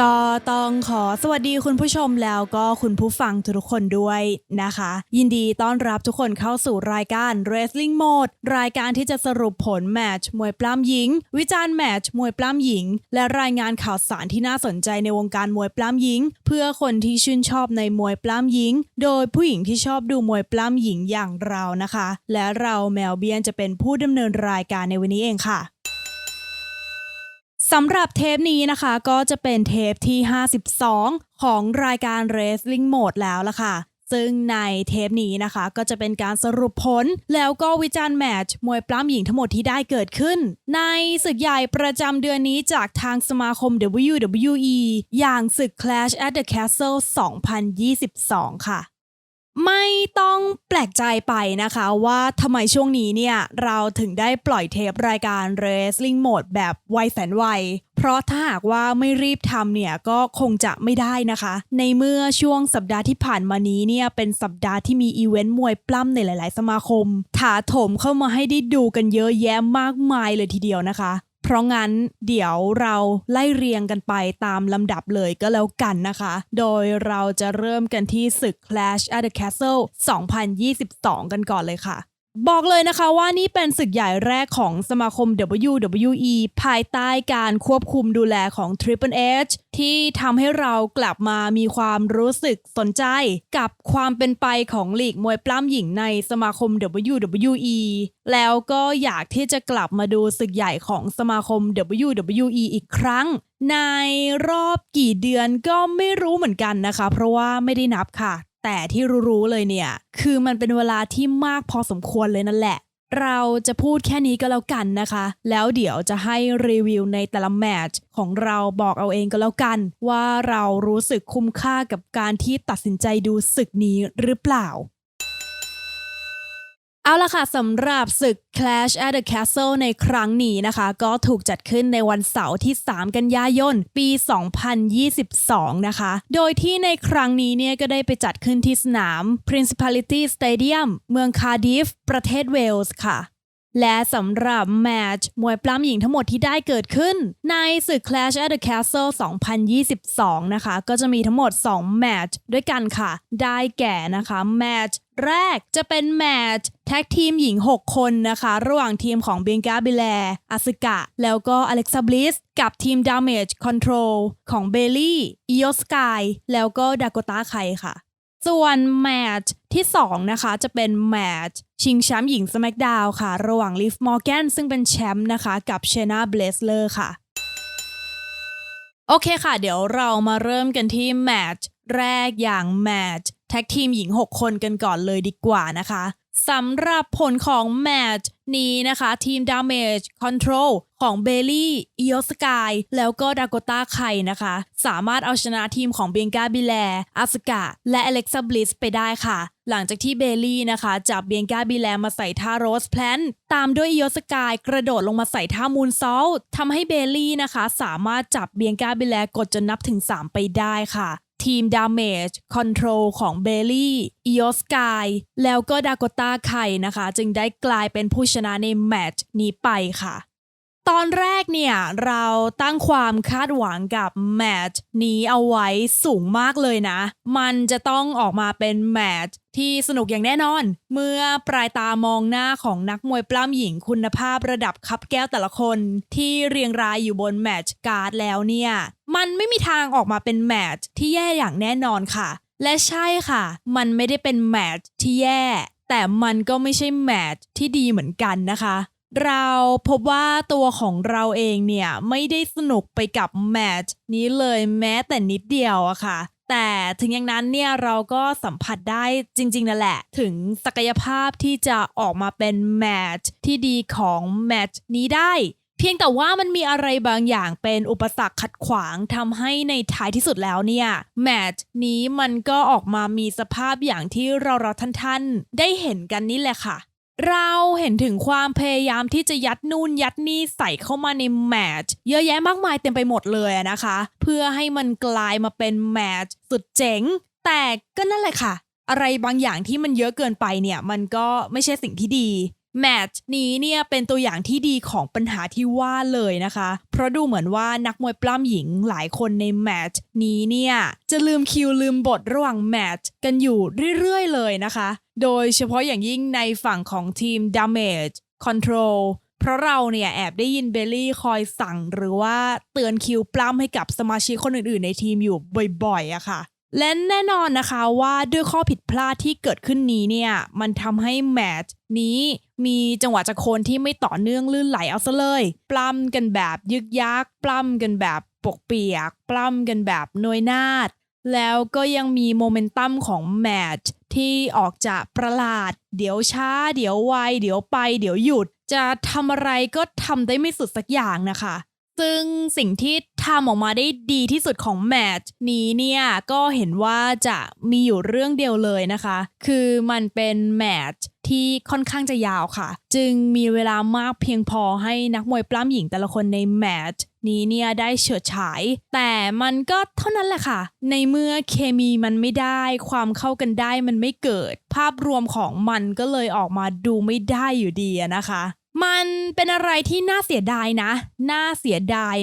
ก็ต้องขอสวัสดีคุณผู้ชมแล้วก็คุณผู้ฟังทุกคนด้วยนะคะ ยินดีต้อนรับทุกคนเข้าสู่รายการ Wrestling Mode รายการที่จะสรุปผลแมตช์มวยปล้ำหญิง วิจารณ์แมตช์มวยปล้ำหญิง และรายงานข่าวสารที่น่าสนใจในวงการมวยปล้ำหญิง เพื่อคนที่ชื่นชอบในมวยปล้ำหญิง โดยผู้หญิงที่ชอบดูมวยปล้ำหญิงอย่างเรานะคะ และเราแมวเบียนจะเป็นผู้ดำเนินรายการในวันนี้เองค่ะ สำหรับเทปนี้นะคะก็จะเป็นเทปที่ 52 ของรายการ Wrestling Mode แล้วล่ะค่ะ ซึ่งในเทปนี้นะคะก็จะเป็นการสรุปผล แล้วก็วิจารณ์แมตช์มวยปล้ำหญิงทั้งหมดที่ได้เกิดขึ้น ในศึกใหญ่ประจำเดือนนี้จากทางสมาคม WWE อย่างศึก Clash at the Castle 2022 ค่ะ ไม่ต้องแปลกใจไปนะคะว่าทำไมช่วงนี้เนี่ย เราถึงได้ปล่อยเทปรายการ Wrestling Mode แบบไวแสนไวเพราะถ้าหากว่าไม่รีบทำเนี่ยก็คงจะไม่ได้นะคะ ในเมื่อช่วงสัปดาห์ที่ผ่านมานี้เนี่ยเป็นสัปดาห์ที่มีอีเวนต์มวยปล้ำในหลาย ๆ สมาคม ถาโถมเข้ามาให้ได้ดูกันเยอะแยะมากมายเลยทีเดียวนะคะ เพราะงั้นเดี๋ยวเราไล่เรียงกันไปตามลำดับเลยก็แล้วกันนะคะ โดยเราจะเริ่มกันที่ศึก Clash at the Castle 2022 กันก่อนเลยค่ะ บอกเลยนะคะว่านี่เป็นศึกใหญ่แรกของสมาคม WWE ภายใต้การควบคุมดูแลของ Triple H ที่ทำให้เรากลับมามีความรู้สึกสนใจกับความเป็นไปของลีกมวยปล้ำหญิงในสมาคม WWE แล้วก็อยากที่จะกลับมาดูศึกใหญ่ของสมาคม WWE อีกครั้ง ในรอบกี่เดือนก็ไม่รู้เหมือนกันนะคะ เพราะว่าไม่ได้นับค่ะ แต่ที่รู้ๆเลยเนี่ย คือมันเป็นเวลาที่มากพอสมควรเลยนั่นแหละ เราจะพูดแค่นี้ก็แล้วกันนะคะ แล้วเดี๋ยวจะให้รีวิวในแต่ละแมตช์ของเราบอกเอาเองก็แล้วกัน ว่าเรารู้สึกคุ้มค่ากับการที่ตัดสินใจดูศึกนี้หรือเปล่า เอาละค่ะสำหรับศึก Clash at the Castle ในครั้งนี้นะคะ ก็ถูกจัดขึ้นในวันเสาร์ที่ 3 กันยายน ปี 2022 นะคะ โดยที่ในครั้งนี้เนี่ยก็ได้ไปจัดขึ้นที่สนาม Principality Stadium เมืองคาร์ดิฟ ประเทศเวลส์ค่ะและสำหรับแมตช์มวยปล้ำหญิงทั้งหมดที่ได้เกิดขึ้น ในศึก Clash at the Castle 2022 นะคะ ก็จะมีทั้งหมด 2 แมตช์ด้วยกันค่ะ ได้แก่นะคะ แมตช์แรกจะเป็นแมตช์แท็กทีมหญิง 6 คนนะคะ ระหว่างทีมของเบงกาบิแลอาซึกะ แล้วก็อเล็กซาบลิสกับทีม Damage Control ของเบลลี่อิโอสกายแล้วก็ดากตาไคค่ะ ส่วนแมตช์ที่ 2 นะคะ จะเป็นแมตช์ชิงแชมป์หญิง SmackDown ค่ะ ระหว่างลิฟมอร์แกนซึ่งเป็นแชมป์นะคะ กับเชนาเบลสเลอร์ค่ะ โอเคค่ะ เดี๋ยวเรามาเริ่มกันที่แมตช์แรกอย่างแมตช์ แท็กทีมหญิง 6 คนกันก่อนเลยดีกว่านะคะสำหรับผลของแมตช์นี้นะคะ ทีม Damage Control ของเบลลี่อิโอสกายแล้วก็ดากตาไคนะคะ สามารถเอาชนะทีมของเบียงกาบิแลอาสกาและอเล็กซาบลิสไปได้ค่ะ หลังจากที่เบลลี่นะคะจับเบียงกาบิแลมาใส่ท่าโรสแพลนตามด้วยอิโอสกายกระโดดลงมาใส่ท่ามูนซอลทำให้เบลลี่นะคะ สามารถจับเบียงกาบิแลกดจนนับถึง 3 ไปได้ค่ะ ทีม Damage Control ของเบลลี่อิโอสกายแล้วก็ดากตาไคนะคะ จึงได้กลายเป็นผู้ชนะในแมตช์นี้ไปค่ะ ตอนแรกเนี่ยเราตั้งความคาดหวังกับแมตช์นี้เอาไว้สูงมากเลยนะ มันจะต้องออกมาเป็นแมตช์ที่สนุกอย่างแน่นอน เมื่อปลายตามองหน้าของนักมวยปล้ำหญิงคุณภาพระดับคับแก้วแต่ละคน ที่เรียงรายอยู่บนแมตช์การ์ดแล้วเนี่ย มันไม่มีทางออกมาเป็นแมตช์ที่แย่อย่างแน่นอนค่ะ และใช่ค่ะ มันไม่ได้เป็นแมตช์ที่แย่แต่มันก็ไม่ใช่แมตช์ที่ดีเหมือนกันนะคะ เราพบว่าตัวของเราเองเนี่ย ไม่ได้สนุกไปกับแมตช์นี้เลยแม้แต่นิดเดียวอะค่ะ แต่ถึงอย่างนั้นเนี่ยเราก็สัมผัสได้จริงๆนั่นแหละ ถึงศักยภาพที่จะออกมาเป็นแมตช์ที่ดีของแมตช์นี้ได้ เพียงแต่ว่ามันมีอะไรบางอย่างเป็นอุปสรรคขัดขวางทำให้ในท้ายที่สุดแล้วเนี่ยแมตช์นี้มันก็ออกมามีสภาพอย่างที่เราเราท่านๆ ได้เห็นกันนี่แหละค่ะ เราเห็นถึงความพยายามที่จะยัดนู่นยัดนี่ใส่เข้ามาในแมทช์เยอะแยะมากมายเต็มไปหมดเลยนะคะ เพื่อให้มันกลายมาเป็นแมทช์สุดเจ๋ง แต่ก็นั่นแหละค่ะ อะไรบางอย่างที่มันเยอะเกินไปเนี่ย มันก็ไม่ใช่สิ่งที่ดี แมตช์นี้เนี่ยเป็นตัวอย่างที่ดีของปัญหาที่ว่าเลยนะคะ เพราะดูเหมือนว่านักมวยปล้ำหญิงหลายคนในแมตช์นี้เนี่ยจะลืมคิวลืมบทระหว่างแมตช์กันอยู่เรื่อยๆเลยนะคะ โดยเฉพาะอย่างยิ่งในฝั่งของทีม Damage Control เพราะเราเนี่ยแอบได้ยินเบลลี่คอยสั่งหรือว่าเตือนคิวปล้ำให้กับสมาชิกคนอื่นๆ ในทีมอยู่บ่อยๆอะค่ะ และแน่นอนนะคะว่าด้วยข้อผิดพลาดที่เกิดขึ้นนี้เนี่ยมันทำให้แมตช์นี้มีจังหวะจากโคนที่ไม่ต่อเนื่องลื่นไหลเอาซะเลย ปล้ำกันแบบยึกยักปล้ำกันแบบปกเปียก ปล้ำกันแบบนวยนาดแล้วก็ยังมีโมเมนตัมของแมตช์ที่ออกจะประหลาด เดี๋ยวช้า เดี๋ยวไว เดี๋ยวไป เดี๋ยวหยุด จะทำอะไรก็ทำได้ไม่สุดสักอย่างนะคะ ซึ่งสิ่งที่ ทำออกมาได้ดีที่สุดของแมตช์นี้เนี่ยก็เห็นว่าจะมีอยู่เรื่องเดียวเลยนะคะ คือมันเป็นแมตช์ที่ค่อนข้างจะยาวค่ะ จึงมีเวลามากเพียงพอให้นักมวยปล้ำหญิงแต่ละคนในแมตช์นี้เนี่ยได้เฉิดฉาย แต่มันก็เท่านั้นแหละค่ะ ในเมื่อเคมีมันไม่ได้ความเข้ากันได้มันไม่เกิด ภาพรวมของมันก็เลยออกมาดูไม่ได้อยู่ดีนะคะ มันเป็นอะไรที่น่าเสียดายนะ น่าเสียดาย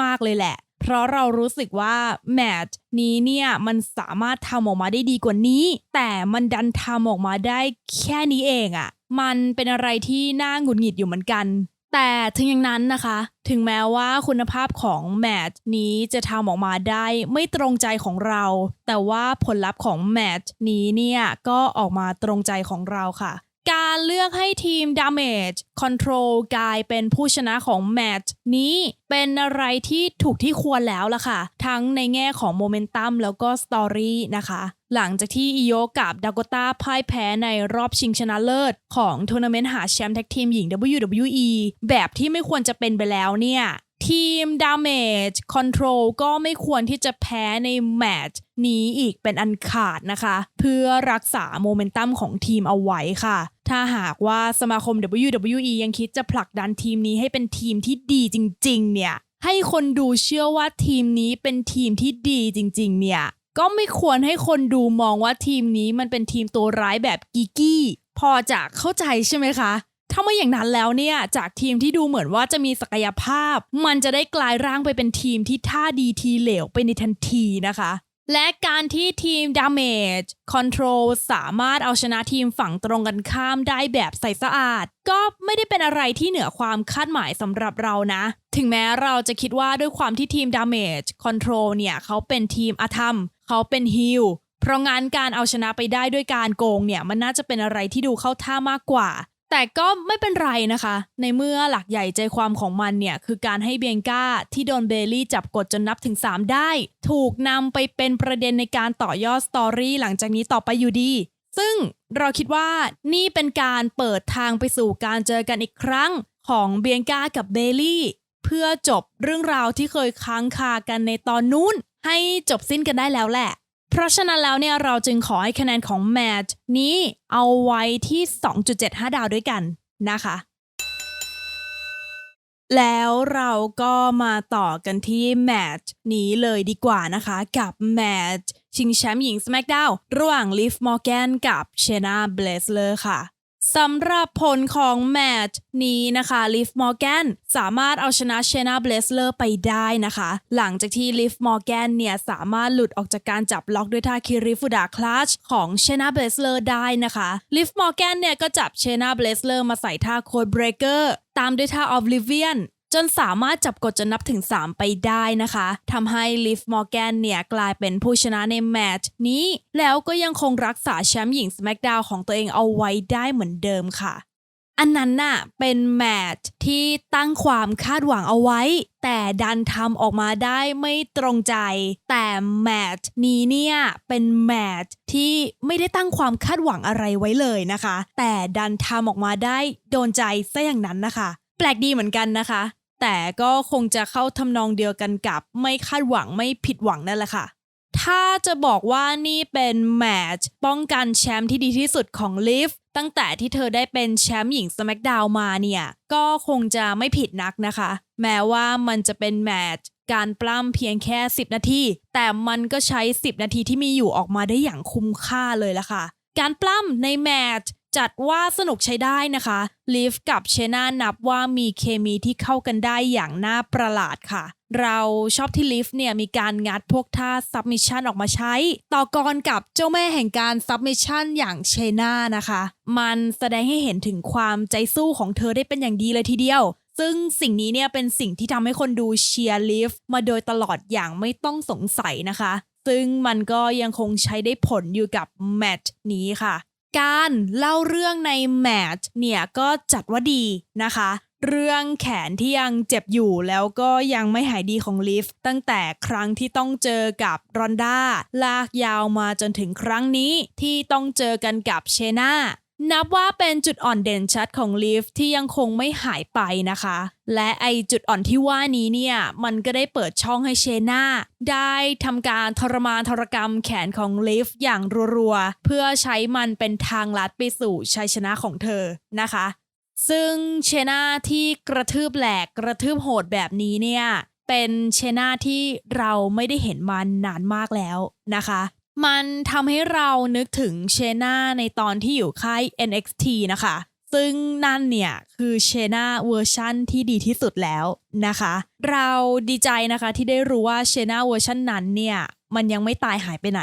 มาก ๆ เลยแหละ เพราะเรารู้สึกว่าแมตช์นี้เนี่ยมันสามารถทำออกมาได้ดีกว่านี้ แต่มันดันทำออกมาได้แค่นี้เองอะ่ะ มันเป็นอะไรที่น่าหงุดหงิดอยู่เหมือนกัน แต่ถึงอย่างนั้นนะคะ ถึงแม้ว่าคุณภาพของแมตช์นี้จะทำออกมาได้ไม่ตรงใจของเรา แต่ว่าผลลัพธ์ของแมตช์นี้เนี่ยก็ออกมาตรงใจของเราค่ะ การเลือกให้ทีม Damage Control กลายเป็นผู้ชนะของแมตช์นี้เป็นอะไรที่ถูกที่ควรแล้วล่ะค่ะ ทั้งในแง่ของโมเมนตัมแล้วก็สตอรี่นะคะ หลังจากที่อิโยกับดากต้าพ่ายแพ้ในรอบชิงชนะเลิศ ของทัวร์นาเมนต์หาแชมป์แท็กทีมหญิง WWE แบบที่ไม่ควรจะเป็นไปแล้วเนี่ยทีม Damage Control ก็ไม่ควรที่จะแพ้ในแมตช์นี้อีกเป็นอันขาดนะคะ เพื่อรักษาโมเมนตัมของทีมเอาไว้ค่ะ ถ้าหากว่าสมาคม WWE ยังคิดจะผลักดันทีมนี้ให้เป็นทีมที่ดีจริง ๆ เนี่ย ให้คนดูเชื่อว่าทีมนี้เป็นทีมที่ดีจริง ๆ เนี่ย ก็ไม่ควรให้คนดูมองว่าทีมนี้มันเป็นทีมตัวร้ายแบบกิกกี้ พอจะเข้าใจใช่ไหมคะถ้าไม่อย่างนั้นแล้วเนี่ย จากทีมที่ดูเหมือนว่าจะมีศักยภาพ มันจะได้กลายร่างไปเป็นทีมที่ท่าดีทีเหลวไปในทันทีนะคะ และการที่ทีม Damage Control สามารถเอาชนะทีมฝั่งตรงกันข้ามได้แบบใสสะอาด ก็ไม่ได้เป็นอะไรที่เหนือความคาดหมายสำหรับเรานะ ถึงแม้เราจะคิดว่าด้วยความที่ทีม Damage Control เนี่ยเขาเป็นทีมอาธรรม เขาเป็นฮิลเพราะงั้นการเอาชนะไปได้ด้วยการโกงเนี่ยมันน่าจะเป็นอะไรที่ดูเข้าท่ามากกว่า แต่ก็ไม่เป็นไรนะคะ ในเมื่อหลักใหญ่ใจความของมันเนี่ย คือการให้เบียงก้าที่โดนเบลลี่จับกดจนนับถึง 3 ได้ ถูกนำไปเป็นประเด็นในการต่อยอดสตอรี่หลังจากนี้ต่อไปอยู่ดี ซึ่งเราคิดว่านี่เป็นการเปิดทางไปสู่การเจอกันอีกครั้งของเบียงก้ากับเบลลี่ เพื่อจบเรื่องราวที่เคยค้างคากันในตอนนู้น ให้จบสิ้นกันได้แล้วแหละ เพราะฉะนั้นแล้วเนี่ยเราจึงขอให้คะแนนของแมทนี้เอาไว้ที่ 2.75 ดาวด้วยกันนะคะ แล้วเราก็มาต่อกันที่แมทนี้เลยดีกว่านะคะ กับแมทช์ชิงแชมป์หญิง SmackDown ระหว่างลิฟมอร์แกนกับเชนาเบลสเลอร์ค่ะ สำหรับผลของแมตช์นี้นะคะลิฟมอร์แกนสามารถเอาชนะเชนาเบลสเลอร์ไปได้นะคะ หลังจากที่ลิฟมอร์แกนเนี่ย สามารถหลุดออกจากการจับล็อกด้วยท่าคิริฟูดาคลาชของเชนาเบลสเลอร์ได้นะคะลิฟมอร์แกนเนี่ย ก็จับเชนาเบลสเลอร์มาใส่ท่าโคดเบรเกอร์ตามด้วยท่าออฟลิเวียน จนสามารถจับกดจนนับถึง 3 ไปได้นะคะทำให้ลิฟมอร์แกนเนี่ยกลายเป็นผู้ชนะในแมตช์นี้ แล้วก็ยังคงรักษาแชมป์หญิง SmackDown ของตัวเองเอาไว้ได้เหมือนเดิมค่ะ อันนั้นน่ะเป็นแมตช์ที่ตั้งความคาดหวังเอาไว้ แต่ดันทำออกมาได้ไม่ตรงใจ แต่แมตช์นี้เนี่ยเป็นแมตช์ที่ไม่ได้ตั้งความคาดหวังอะไรไว้เลยนะคะ แต่ดันทำออกมาได้โดนใจซะอย่างนั้นนะคะ แปลกดีเหมือนกันนะคะ แต่ก็คงจะเข้าทำนองเดียวกันกับไม่คาดหวังไม่ผิดหวังนั่นแหละค่ะ ถ้าจะบอกว่านี่เป็นแมตช์ป้องกันแชมป์ที่ดีที่สุดของลิฟตั้งแต่ที่เธอได้เป็นแชมป์หญิง SmackDown มาเนี่ย ก็คงจะไม่ผิดนักนะคะ แม้ว่ามันจะเป็นแมตช์การปล้ำเพียงแค่ 10 นาที แต่มันก็ใช้ 10 นาทีที่มีอยู่ออกมาได้อย่างคุ้มค่าเลยละค่ะ การปล้ำในแมตช์ จัดว่าสนุกใช้ได้นะคะลิฟกับเชน่านับว่ามีเคมีที่เข้ากันได้อย่างน่าประหลาดค่ะ เราชอบที่ลิฟเนี่ยมีการงัดพวกท่า submission ออกมาใช้ ต่อกรกับเจ้าแม่แห่งการ submission อย่างเชน่านะคะ มันแสดงให้เห็นถึงความใจสู้ของเธอได้เป็นอย่างดีเลยทีเดียวซึ่งสิ่งนี้เนี่ยเป็นสิ่งที่ทำให้คนดูเชียร์ลิฟมาโดยตลอดอย่างไม่ต้องสงสัยนะคะ ซึ่งมันก็ยังคงใช้ได้ผลอยู่กับแมตช์นี้ค่ะ การเล่าเรื่องในแมทเนี่ยก็จัดว่าดีนะคะ เรื่องแขนที่ยังเจ็บอยู่แล้วก็ยังไม่หายดีของลิฟตั้งแต่ครั้งที่ต้องเจอกับรอนด้าลากยาวมาจนถึงครั้งนี้ที่ต้องเจอกันกับเชนา นับว่าเป็นจุดอ่อนเด่นชัดของลิฟที่ยังคงไม่หายไปนะคะ และไอจุดอ่อนที่ว่านี้เนี่ย มันก็ได้เปิดช่องให้เชนาได้ทำการทรมานทรกรรมแขนของลิฟอย่างรัวๆ เพื่อใช้มันเป็นทางลัดไปสู่ชัยชนะของเธอนะคะ ซึ่งเชนาที่กระทืบแหลกกระทืบโหดแบบนี้เนี่ย เป็นเชนาที่เราไม่ได้เห็นมานานมากแล้วนะคะ มันทำให้เรานึกถึงเชนาในตอนที่อยู่ค่าย NXT นะคะ ซึ่งนั่นเนี่ยคือเชนาเวอร์ชั่นที่ดีที่สุดแล้วนะคะ เราดีใจนะคะที่ได้รู้ว่าเชนาเวอร์ชันนั้นเนี่ยมันยังไม่ตายหายไปไหน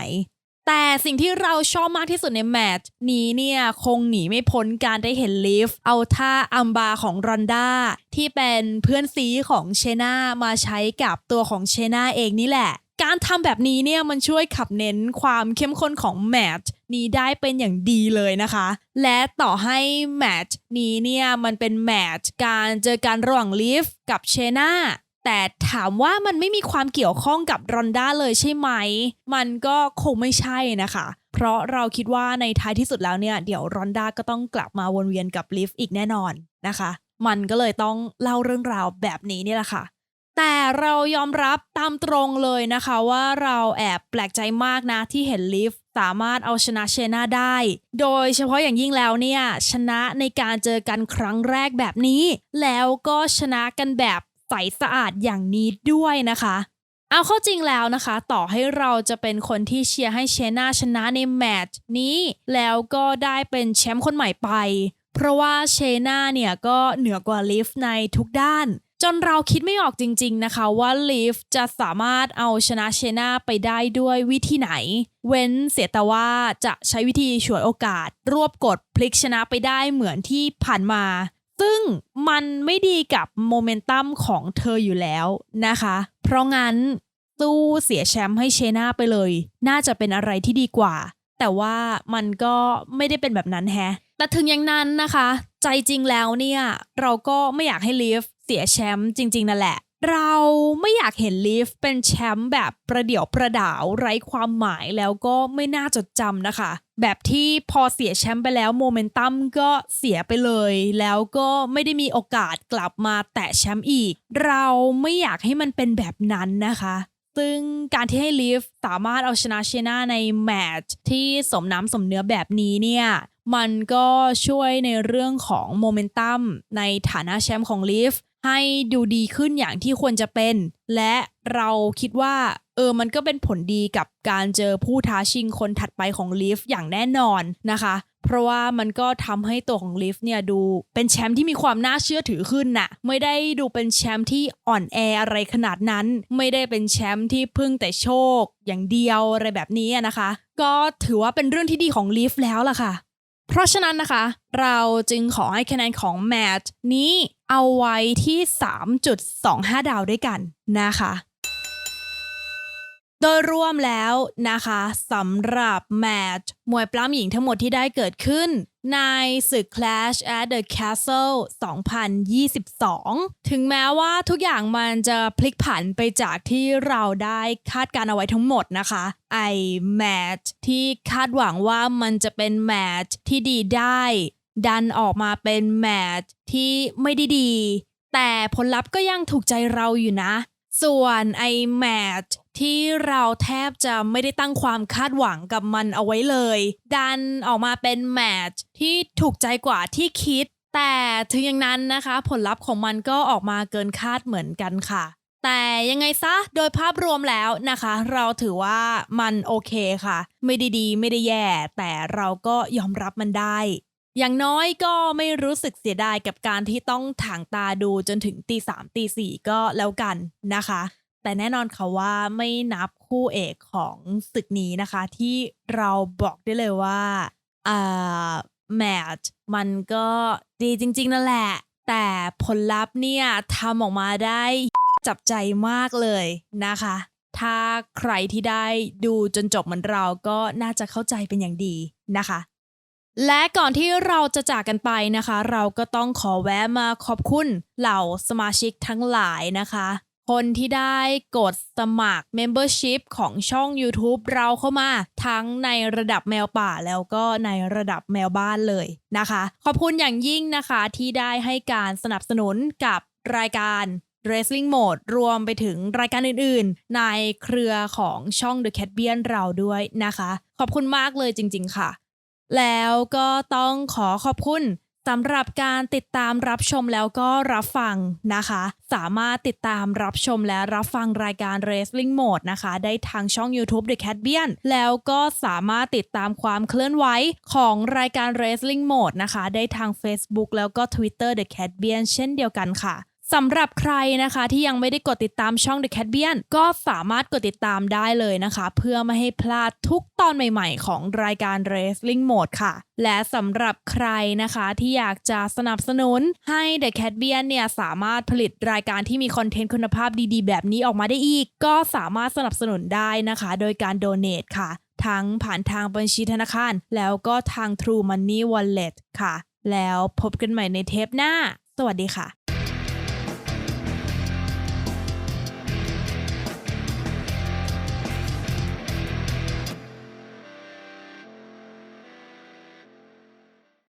แต่สิ่งที่เราชอบมากที่สุดในแมตช์นี้เนี่ยคงหนีไม่พ้นการได้เห็นลิฟเอาท่าอัมบาของรอนด้าที่เป็นเพื่อนซีของเชนามาใช้กับตัวของเชนาเองนี่แหละ การทำแบบนี้เนี่ยมันช่วยขับเน้นความเข้มข้นของแมตช์นี้ได้เป็นอย่างดีเลยนะคะ และต่อให้แมตช์นี้เนี่ยมันเป็นแมตช์การเจอกันระหว่างลิฟกับเชนาแต่ถามว่ามันไม่มีความเกี่ยวข้องกับรอนด้าเลยใช่ไหม มันก็คงไม่ใช่นะคะ เพราะเราคิดว่าในท้ายที่สุดแล้วเนี่ย เดี๋ยวรอนด้าก็ต้องกลับมาวนเวียนกับลิฟอีกแน่นอนนะคะ มันก็เลยต้องเล่าเรื่องราวแบบนี้นี่แหละค่ะ แต่เรายอมรับตามตรงเลยนะคะว่าเราแอบแปลกใจมากนะที่เห็นลิฟสามารถเอาชนะเชนาได้ โดยเฉพาะอย่างยิ่งแล้วเนี่ย ชนะในการเจอกันครั้งแรกแบบนี้ แล้วก็ชนะกันแบบใสสะอาดอย่างนี้ด้วยนะคะ เอาเข้าจริงแล้วนะคะ ต่อให้เราจะเป็นคนที่เชียร์ให้เชนาชนะในแมตช์นี้แล้วก็ได้เป็นแชมป์คนใหม่ไป เพราะว่าเชนาเนี่ยก็เหนือกว่าลิฟในทุกด้าน จนเราคิดไม่ออกจริง ๆ นะคะว่าลิฟจะสามารถเอาชนะเชนาไปได้ด้วยวิธีไหน เว้นเสียแต่ว่าจะใช้วิธีฉวยโอกาส รวบกดพลิกชนะไปได้เหมือนที่ผ่านมา ซึ่งมันไม่ดีกับโมเมนตัมของเธออยู่แล้วนะคะ เพราะงั้นสู้เสียแชมป์ให้เชนาไปเลย น่าจะเป็นอะไรที่ดีกว่า แต่ว่ามันก็ไม่ได้เป็นแบบนั้นแฮะแต่ถึงอย่างนั้นนะคะ ใจจริงแล้วเนี่ย เราก็ไม่อยากให้ลีฟ เสียแชมป์จริง ๆ นั่นแหละ เราไม่อยากเห็นลีฟเป็นแชมป์แบบประเดี่ยวประดาวไร้ความหมายแล้วก็ไม่น่าจดจำนะคะ แบบที่พอเสียแชมป์ไปแล้วโมเมนตัมก็เสียไปเลย แล้วก็ไม่ได้มีโอกาสกลับมาแตะแชมป์อีก เราไม่อยากให้มันเป็นแบบนั้นนะคะซึ่งการที่ให้ลีฟสามารถเอาชนะเชนาในแมตช์ที่สมน้ำสมเนื้อแบบนี้เนี่ย มันก็ช่วยในเรื่องของโมเมนตัมในฐานะแชมป์ของลีฟ ให้ดูดีขึ้นอย่างที่ควรจะเป็น และเราคิดว่าเออมันก็เป็นผลดีกับการเจอผู้ท้าชิงคนถัดไปของลีฟอย่างแน่นอนนะคะ เพราะว่ามันก็ทำให้ตัวของลิฟเนี่ยดูเป็นแชมป์ที่มีความน่าเชื่อถือขึ้นน่ะ ไม่ได้ดูเป็นแชมป์ที่อ่อนแออะไรขนาดนั้น ไม่ได้เป็นแชมป์ที่พึ่งแต่โชค อย่างเดียวอะไรแบบนี้นะคะ ก็ถือว่าเป็นเรื่องที่ดีของลิฟแล้วล่ะค่ะ เพราะฉะนั้นนะคะ เราจึงขอให้คะแนนของแมทนี้เอาไว้ที่ 3.25 ดาวด้วยกันนะคะ โดยรวมแล้วนะคะสำหรับแมทมวยปล้ำหญิงทั้งหมดที่ได้เกิดขึ้น ในศึก Clash at the Castle 2022 ถึงแม้ว่าทุกอย่างมันจะพลิกผันไปจากที่เราได้คาดการเอาไว้ทั้งหมดนะคะไอแมตช์ที่คาดหวังว่ามันจะเป็นแมตช์ที่ดีได้ ดันออกมาเป็นแมตช์ที่ไม่ได้ดี แต่ผลลัพธ์ก็ยังถูกใจเราอยู่นะ ส่วนไอแมตช์ ที่เราแทบจะไม่ได้ตั้งความคาดหวังกับมันเอาไว้เลย ดันออกมาเป็นแมตช์ที่ถูกใจกว่าที่คิด แต่ถึงอย่างนั้นนะคะ ผลลัพธ์ของมันก็ออกมาเกินคาดเหมือนกันค่ะ แต่ยังไงซะโดยภาพรวมแล้วนะคะ เราถือว่ามันโอเคค่ะ ไม่ได้ดีไม่ได้แย่ แต่เราก็ยอมรับมันได้อย่างน้อยก็ไม่รู้สึกเสียดายกับการที่ต้องถางตาดูจนถึงตีสามตีสี่ก็แล้วกันนะคะ แต่แน่นอนค่ะว่าไม่นับคู่เอกของศึกนี้นะคะ ที่เราบอกได้เลยว่าอ่าแมตช์มันก็ดีจริง ๆ นั่นแหละ แต่ผลลัพธ์เนี่ยทำออกมาได้จับใจมากเลยนะคะ ถ้าใครที่ได้ดูจนจบเหมือนเราก็น่าจะเข้าใจเป็นอย่างดีนะคะและก่อนที่เราจะจากกันไปนะคะ เราก็ต้องขอแวะมาขอบคุณเหล่าสมาชิกทั้งหลายนะคะ คนที่ได้กดสมัคร Membership ของช่อง YouTube เราเข้ามา ทั้งในระดับแมวป่าแล้วก็ในระดับแมวบ้านเลยนะคะ ขอบคุณอย่างยิ่งนะคะที่ได้ให้การสนับสนุนกับรายการ Wrestling Mode รวมไปถึงรายการอื่นๆ ในเครือของช่อง The Cat b i a n เราด้วยนะคะ ขอบคุณมากเลยจริงๆค่ะ แล้วก็ต้องขอขอบคุณ สำหรับการติดตามรับชมแล้วก็รับฟังนะคะ สามารถติดตามรับชมและรับฟังรายการ Wrestling Mode นะคะ ได้ทางช่อง YouTube The Cat b i a n แล้วก็สามารถติดตามความเคลื่อนไหวของรายการ Wrestling Mode นะคะ ได้ทาง Facebook แล้วก็ Twitter The Cat b i a n เช่นเดียวกันค่ะ สำหรับใครนะคะที่ยังไม่ได้กดติดตามช่อง The Cat b i a n ก็สามารถกดติดตามได้เลยนะคะ เพื่อไม่ให้พลาดทุกตอนใหม่ๆ ของรายการ Wrestling Mode ค่ะ และสำหรับใครนะคะที่อยากจะสนับสนุนให้ The Cat b i a n เนี่ยสามารถผลิตรายการที่มีคอนเทนต์คุณภาพดีๆ แบบนี้ออกมาได้อีก ก็สามารถสนับสนุนได้นะคะ โดยการ Donate ค่ะ ทั้งผ่านทางบัญชีธนาคาร แล้วก็ทาง True Money Wallet ค่ะ แล้วพบกันใหม่ในเทปหน้า สวัสดีค่ะ